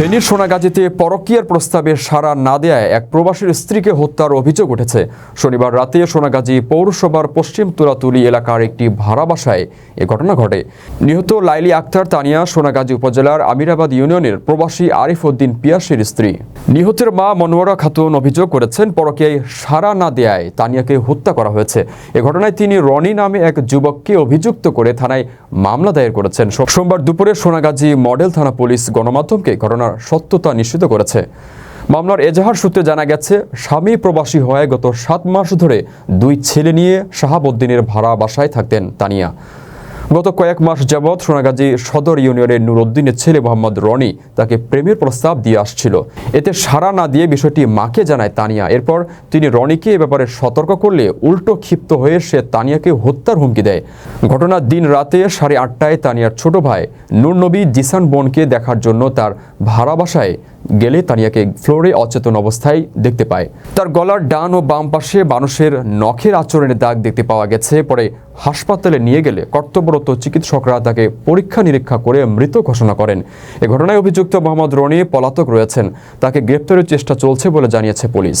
ফেনীর সোনাগাজীতে পরকীয়ার প্রস্তাবে সাড়া না দেয়ায় এক প্রবাসীর স্ত্রীকে হত্যার অভিযোগ উঠেছে। শনিবার রাতে সোনাগাজী পৌরসভার পশ্চিম তুলাতুলি এলাকার একটি ভাড়া বাসায় এ ঘটনা ঘটে। নিহত লাইলি আক্তার তানিয়া সোনাগাজী উপজেলার আমিরাবাদ ইউনিয়নের প্রবাসী আরিফ উদ্দিন পিয়াসের স্ত্রী। নিহতের মা মনোয়ারা খাতুন অভিযোগ করেছেন, পরকীয়ায় সাড়া না দেয়ায় তানিয়াকে হত্যা করা হয়েছে। এ ঘটনায় তিনি রনি নামে এক যুবককে অভিযুক্ত করে থানায় মামলা দায়ের করেছেন। সোমবার দুপুরে সোনাগাজী মডেল থানা পুলিশ গণমাধ্যমকে ঘটনার সত্যতা নিশ্চিত করেছে। মামলার এজাহার সূত্রে জানা গেছে, স্বামী প্রবাসী হওয়ায় গত সাত মাস ধরে দুই ছেলে নিয়ে শাহাবুদ্দিনের ভাড়া বাসায় থাকতেন তানিয়া। গত কয়েক মাস যাবৎ সোনাগাজী সদর ইউনিয়নের নুরুদ্দিনের ছেলে মোহাম্মদ রনি তাকে প্রেমের প্রস্তাব দিয়ে আসছিল। এতে সাড়া না দিয়ে বিষয়টি মাকে জানায় তানিয়া। এরপর তিনি রনিকে এ ব্যাপারে সতর্ক করলে উল্টো ক্ষিপ্ত হয়ে সে তানিয়াকে হত্যার হুমকি দেয়। ঘটনার দিন রাতে সাড়ে আটটায় তানিয়ার ছোট ভাই নূরনবী জিসান বোনকে দেখার জন্য তার ভাড়া বাসায় গেলে তানিয়াকে ফ্লোরে অচেতন অবস্থায় দেখতে পায়। তার গলার ডান ও বাম পাশে মানুষের নখের আচরণের দাগ দেখতে পাওয়া গেছে। পরে হাসপাতালে নিয়ে গেলে কর্তব্যরত চিকিৎসকরা তাকে পরীক্ষা নিরীক্ষা করে মৃত ঘোষণা করেন। এ ঘটনায় অভিযুক্ত মোহাম্মদ রনি পলাতক রয়েছেন। তাকে গ্রেপ্তারের চেষ্টা চলছে বলে জানিয়েছে পুলিশ।